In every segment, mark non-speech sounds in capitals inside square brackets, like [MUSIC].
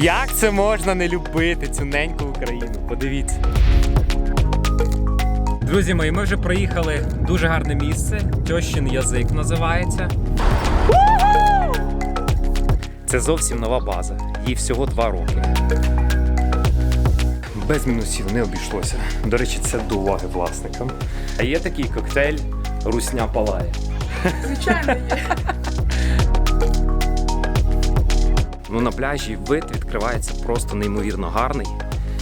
Як це можна не любити цю неньку Україну? Подивіться. Друзі мої, ми вже проїхали дуже гарне місце. Тьощин язик називається. Це зовсім нова база. Їй всього два роки. Без мінусів не обійшлося. До речі, це до уваги власникам. А є такий коктейль Русня палає. Звичайно, є. [LAUGHS] Ну на пляжі вид відкривається просто неймовірно гарний.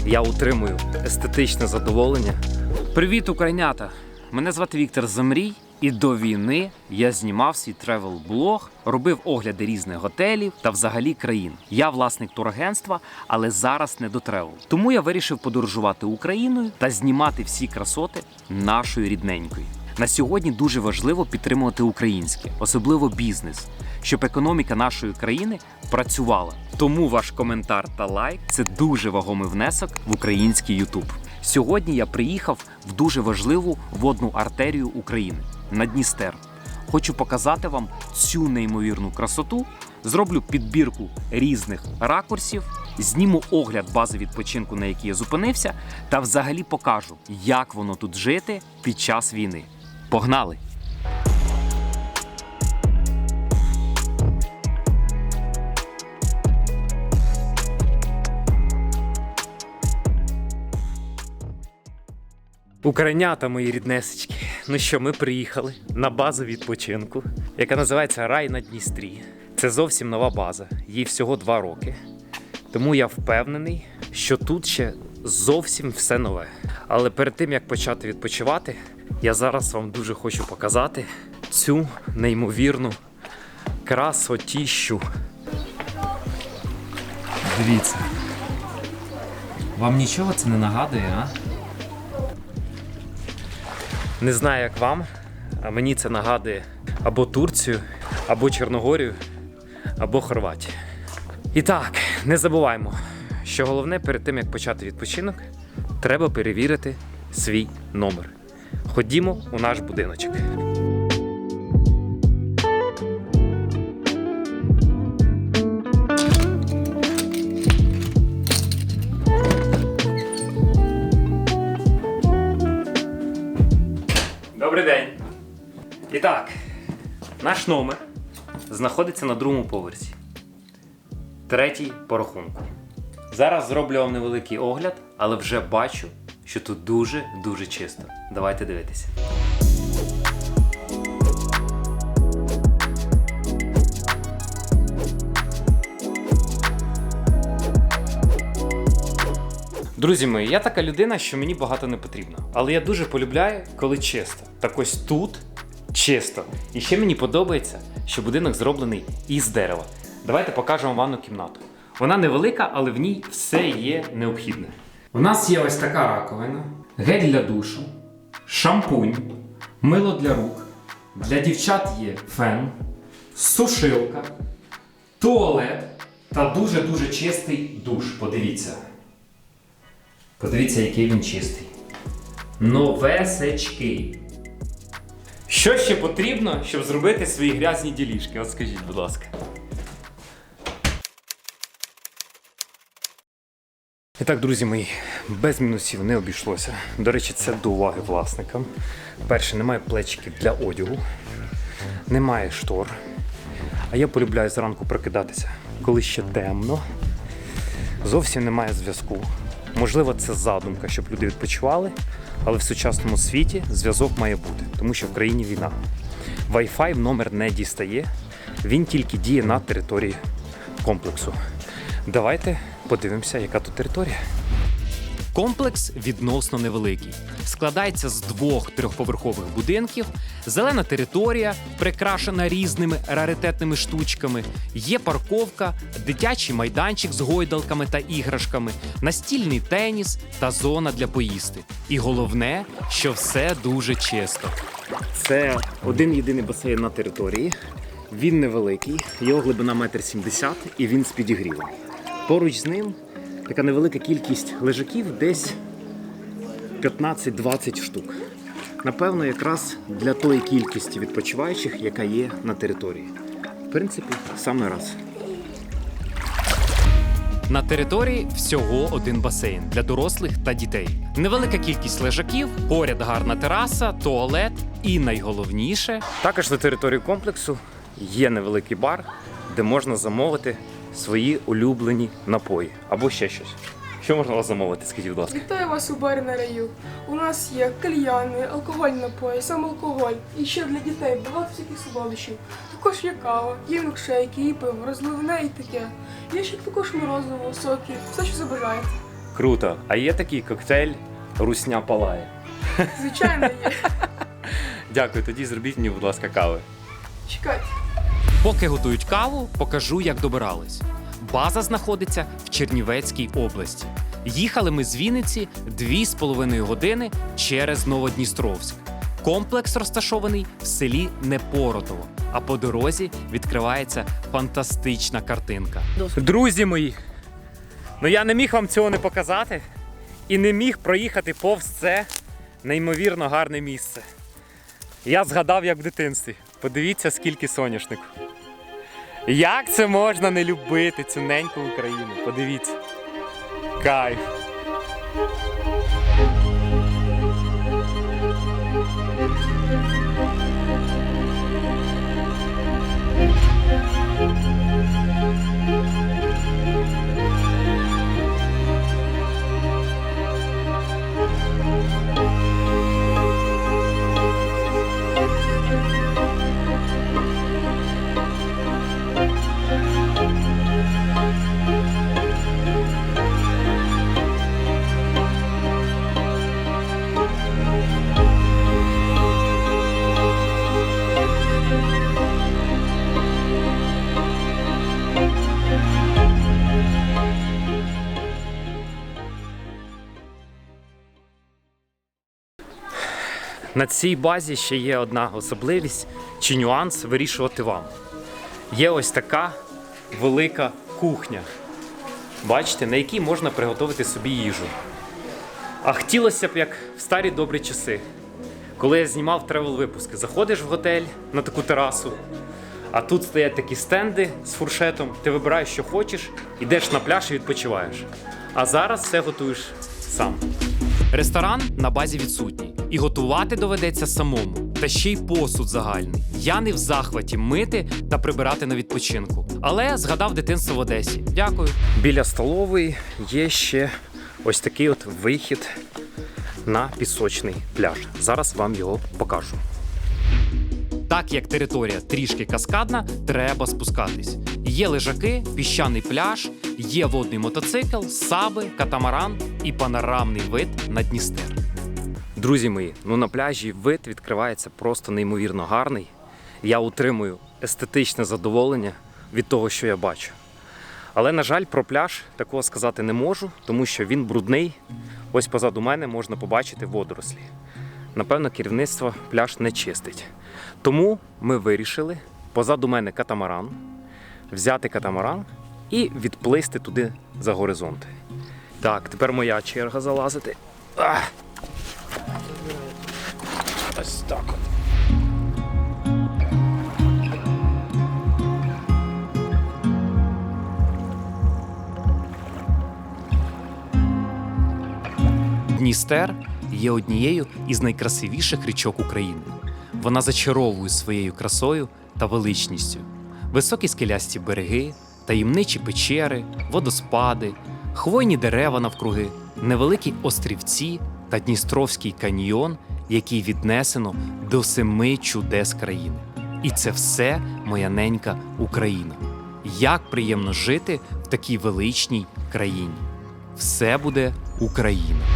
Я утримую естетичне задоволення. Привіт, українята! Мене звати Віктор Замрій, і до війни я знімав свій тревел-блог, робив огляди різних готелів та взагалі країн. Я власник турагентства, але зараз не до тревел. Тому я вирішив подорожувати Україною та знімати всі красоти нашої рідненької. На сьогодні дуже важливо підтримувати українське, особливо бізнес, щоб економіка нашої країни працювала. Тому ваш коментар та лайк це дуже вагомий внесок в український Ютуб. Сьогодні я приїхав в дуже важливу водну артерію України на Дністер. Хочу показати вам цю неймовірну красоту. Зроблю підбірку різних ракурсів, зніму огляд бази відпочинку, на якій я зупинився, та взагалі покажу, як воно тут жити під час війни. Погнали! Українята мої ріднесечки. Ну що, ми приїхали на базу відпочинку, яка називається Рай на Дністрі. Це зовсім нова база, їй всього два роки. Тому я впевнений, що тут ще зовсім все нове. Але перед тим як почати відпочивати, я зараз вам дуже хочу показати цю неймовірну красотіщу. Дивіться. Вам нічого це не нагадує, а? Не знаю, як вам, а мені це нагадує або Турцію, або Чорногорію, або Хорватію. І так, не забуваємо, що головне перед тим, як почати відпочинок, треба перевірити свій номер. Ходімо у наш будиночок. Добрий день. І так, наш номер знаходиться на другому поверсі. Третій по рахунку. Зараз зроблю вам невеликий огляд, але вже бачу, що тут дуже-дуже чисто. Давайте дивитися. Друзі мої, я така людина, що мені багато не потрібно. Але я дуже полюбляю, коли чисто. Так ось тут чисто. І ще мені подобається, що будинок зроблений із дерева. Давайте покажемо ванну кімнату. Вона невелика, але в ній все є необхідне. У нас є ось така раковина, гель для душу, шампунь, мило для рук. Для дівчат є фен, сушилка, туалет та дуже-дуже чистий душ. Подивіться. Подивіться, який він чистий. Новесечки. Що ще потрібно, щоб зробити свої грязні ділішки? От скажіть, будь ласка. І так, друзі мої, без мінусів не обійшлося. До речі, це до уваги власникам. Перше, немає плечиків для одягу, немає штор. А я полюбляю зранку прокидатися, коли ще темно. Зовсім немає зв'язку. Можливо, це задумка, щоб люди відпочивали, але в сучасному світі зв'язок має бути, тому що в країні війна. Wi-Fi в номер не дістає, він тільки діє на території комплексу. Давайте подивимося, яка тут територія. Комплекс відносно невеликий. Складається з двох трьохповерхових будинків, зелена територія, прикрашена різними раритетними штучками. Є парковка, дитячий майданчик з гойдалками та іграшками, настільний теніс та зона для поїсти. І головне, що все дуже чисто. Це один єдиний басейн на території. Він невеликий, його глибина 1,70 м і він з підігрівом. Поруч з ним така невелика кількість лежаків, десь 15-20 штук. Напевно, якраз для тої кількості відпочиваючих, яка є на території. В принципі, саме раз. На території всього один басейн для дорослих та дітей. Невелика кількість лежаків, поряд гарна тераса, туалет і найголовніше Також на території комплексу є невеликий бар, де можна замовити свої улюблені напої або ще щось. Що можна у вас замовити, скажіть, будь ласка? Вітаю вас у барі на раю. У нас є кальяни, алкогольні напої, сам алкоголь. І ще для дітей багато всяких солодощів. Також є кава, є мікшейки, і пиво, розливне і таке. Є ще також морозиво, соки, все, що забажаєте. Круто. А є такий коктейль Русня палає. Звичайно, є. [LAUGHS] Дякую, тоді зробіть мені, будь ласка, кави. Чекайте. Поки готують каву, покажу, як добирались. База знаходиться в Чернівецькій області. Їхали ми з Вінниці 2,5 години через Новодністровськ. Комплекс розташований в селі Непоротово, а по дорозі відкривається фантастична картинка. Друзі мої, ну я не міг вам цього не показати і не міг проїхати повз це неймовірно гарне місце. Я згадав, як в дитинстві. Подивіться, скільки соняшнику. Як це можна не любити цю неньку Україну? Подивіться. Кайф. На цій базі ще є одна особливість чи нюанс вирішувати вам. Є ось така велика кухня. Бачите, на якій можна приготувати собі їжу. А хотілося б, як в старі добрі часи, коли я знімав тревел випуски, заходиш в готель на таку терасу, а тут стоять такі стенди з фуршетом, ти вибираєш, що хочеш, ідеш на пляж і відпочиваєш. А зараз все готуєш сам. Ресторан на базі відсутній, і готувати доведеться самому. Та ще й посуд загальний. Я не в захваті мити та прибирати на відпочинку. Але згадав дитинство в Одесі. Дякую. Біля столової є ще ось такий от вихід на пісочний пляж. Зараз вам його покажу. Так як територія трішки каскадна, треба спускатись. Є лежаки, піщаний пляж, є водний мотоцикл, саби, катамаран і панорамний вид на Дністер. Друзі мої, ну на пляжі вид відкривається просто неймовірно гарний. Я утримую естетичне задоволення від того, що я бачу. Але, на жаль, про пляж такого сказати не можу, тому що він брудний. Ось позаду мене можна побачити водорослі. Напевно, керівництво пляж не чистить. Тому ми вирішили позаду мене катамаран, взяти катамаран і відплисти туди за горизонт. Так, тепер моя черга залазити. Ах! Ось так. Дністер є однією із найкрасивіших річок України. Вона зачаровує своєю красою та величністю. Високі скелясті береги, таємничі печери, водоспади, хвойні дерева навкруги, невеликі острівці та Дністровський каньйон, який віднесено до семи чудес країни. І це все моя ненька Україна. Як приємно жити в такій величній країні. Все буде Україна.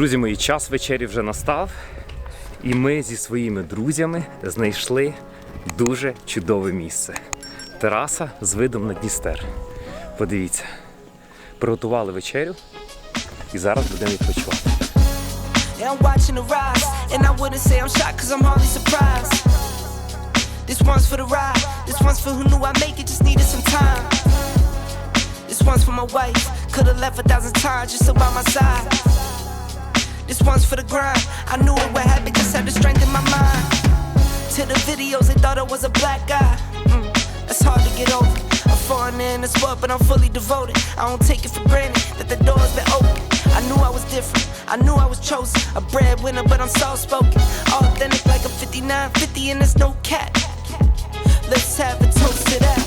Друзі мої, час вечері вже настав, і ми зі своїми друзями знайшли дуже чудове місце. Тераса з видом на Дністер. Подивіться, приготували вечерю і зараз будемо відпочивати. I. This one's for the ride. This one's for who knew I'd make it, just needed some time. This one's for my wife. Could've left a thousand times just by my side. This one's for the grind. I knew it would happen, just had the strength in my mind. To the videos, they thought I was a black guy. Mm, that's hard to get over. I'm foreigner in this world, but I'm fully devoted. I don't take it for granted that the door's been open. I knew I was different. I knew I was chosen. A breadwinner, but I'm soft spoken. Authentic like a 59, 50, and there's no cat. Let's have a toast to that.